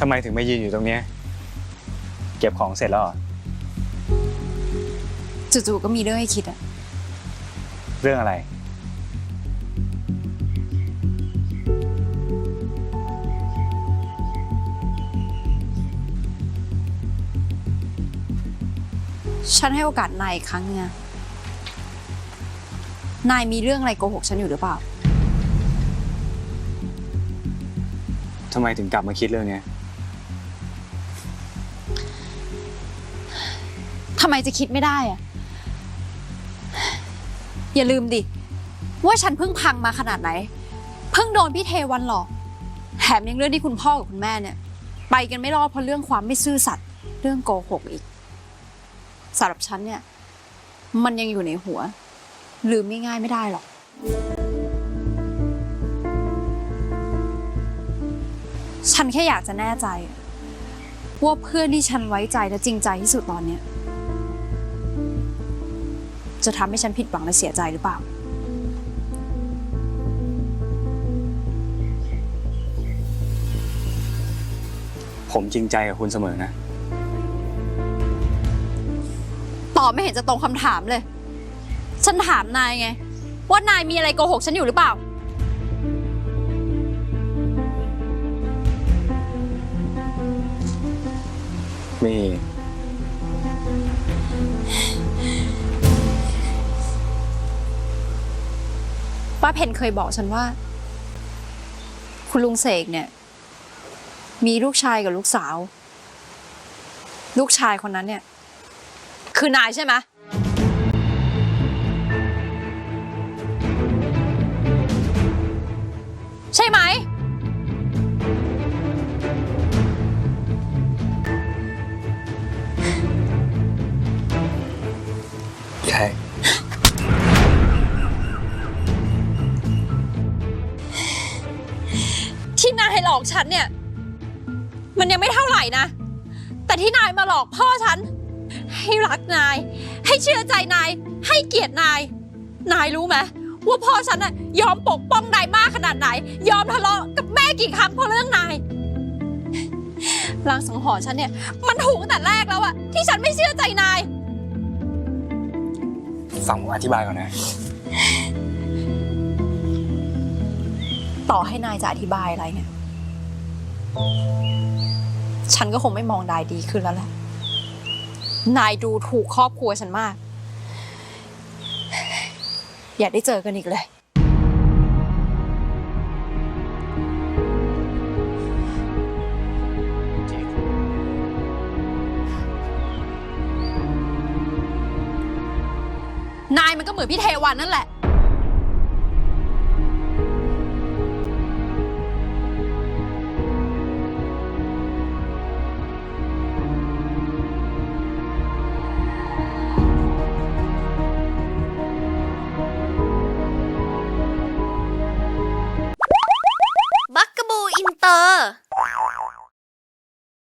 ทำไมถึงมายืนอยู่ตรงเนี้ยเก็บของเสร็จแล้วเหรอจู่ๆก็มีเรื่องให้คิดอะเรื่องอะไร ฉันให้โอกาสนายอีกครั้งนึงอะนายมีเรื่องอะไรโกหกฉันอยู่หรือเปล่า ทำไมถึงกลับมาคิดเรื่องเนี้ยำไมจะคิดไม่ได้อะอย่าลืมดิ ว่าฉันเพิ่งพังมาขนาดไหน เพิ่งโดนพี่เทวันหลอกแถมยังเรื่องที่คุณพ่อกับคุณแม่เนี่ย ไปกันไม่รอดเพราะเรื่องความไม่ซื่อสัตย์เรื่องโกหกอีกสำหรับฉันเนี่ย มันยังอยู่ในหัว ลืมง่ายๆไม่ได้หรอก ฉันแค่อยากจะแน่ใจ ว่าเพื่อนที่ฉันไว้ใจและจริงใจที่สุดตอนเนี้ย จะทำให้ฉันผิดหวังและเสียใจหรือเปล่า ผมจริงใจกับคุณเสมอนะ ตอบไม่เห็นจะตรงคำถามเลย ฉันถามนายไง ว่านายมีอะไรโกหกฉันอยู่หรือเปล่า มีาเพนเคยบอกฉันว่า คุณลุงเสกเนี่ย มีลูกชายกับลูกสาว ลูกชายคนนั้นเนี่ย คือนายใช่ไหมใช่ไหม ลอกฉันเนี่ย มันยังไม่เท่าไหร่นะ แต่ที่นายมาหลอกพ่อฉัน ให้รักนาย ให้เชื่อใจนาย ให้เกียรตินาย นายรู้ไหมว่าพ่อฉันน่ะยอมปกป้องนายมากขนาดไหน ยอมทะเลาะกับแม่กี่ครั้งเพราะเรื่องนายลางสังหรณ์ฉันเนี่ย มันถูกตั้งแต่แรกแล้วอะที่ฉันไม่เชื่อใจนาย ฟังผมอธิบายก่อนนะ ต่อให้นายจะอธิบายอะไรเนี่ย ฉันก็คงไม่มองนายดีขึ้นแล้วแหละ นายดูถูกครอบครัวฉันมาก อย่าได้เจอกันอีกเลย นายมันก็เหมือนพี่เทวันนั่นแหละ